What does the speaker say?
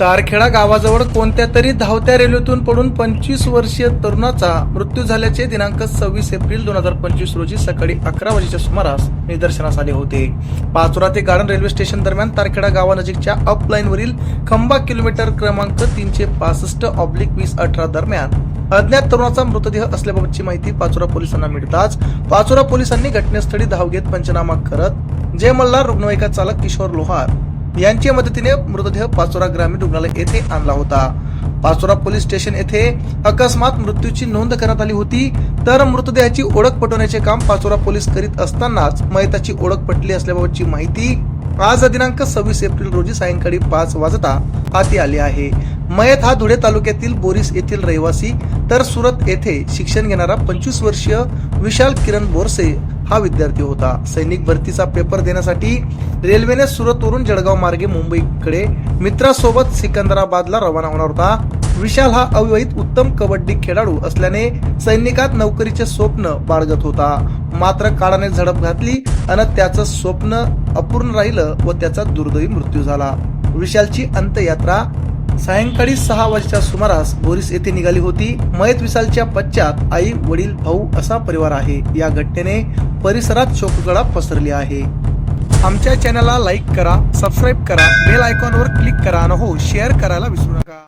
तारखेडा गावाजवळ कोणत्या तरी धावत्या रेल्वेतून पडून पंचवीस वर्षीय तरुणाचा मृत्यू झाल्याचे दिनांक सव्वीस एप्रिल दोन हजार पंचवीस रोजी सकाळी अकरा वाजेच्या सुमारास निदर्शनास आले होते. पाचोरा ते गार्डन रेल्वे स्टेशन दरम्यान तारखेडा गावानजीकच्या अपलाईनवरील खंबा किलोमीटर क्रमांक तीनशे पासष्ट ऑब्लिक वीस अठरा दरम्यान अज्ञात तरुणाचा मृतदेह असल्याबाबतची माहिती पाचोरा पोलिसांना मिळताच पाचोरा पोलिसांनी घटनास्थळी धाव घेत पंचनामा करत जय मल्हार रुग्णवाहिका चालक किशोर लोहार यांच्या मदतीने मृतदेह पाचोरा ग्रामीण रुग्णालय येथे आणला होता. पाचोरा पोलीस स्टेशन येथे अकस्मात मृत्यूची नोंद करण्यात आली होती. तर मृतदेहाची ओळख पटवण्याचे काम पाचोरा पोलीस करीत असतानाच मयताची ओळख पटली असल्याबाबतची माहिती आज दिनांक सव्वीस एप्रिल रोजी सायंकाळी पाच वाजता हाती आली आहे. मयत हा धुळे तालुक्यातील बोरीस येथील रहिवासी. तर सुरत येथे शिक्षण घेणारा पंचवीस वर्षीय विशाल किरण बोरसे हा विद्यार्थी होता. सैनिक भरतीचा पेपर देण्यासाठी रेल्वेने सुरतवरून जळगाव मार्गे मुंबईकडे मित्रासोबत सिकंदराबादला रवाना होणार होता. विशाल हा अविवाहित उत्तम कबड्डी खेळाडू असल्याने सैनिकात नोकरीचे स्वप्न बाळगत होता. मात्र काळाने झडप घातली आणि त्याचं स्वप्न अपूर्ण राहिलं व त्याचा दुर्दैवी मृत्यू झाला. विशालची अंत्ययात्रा सायंकाळी सहा वाजच्या सुमारास बोरिस येथे निघाली होती. मयत विशालच्या पश्चात आई वडील भाऊ असा परिवार आहे. या घटनेने परिसरात शोकगळा पसरली आहे. आमच्या चॅनलला लाईक करा सबस्क्राईब करा बेल आयकॉनवर क्लिक करा आणि हो शेअर करायला विसरू नका.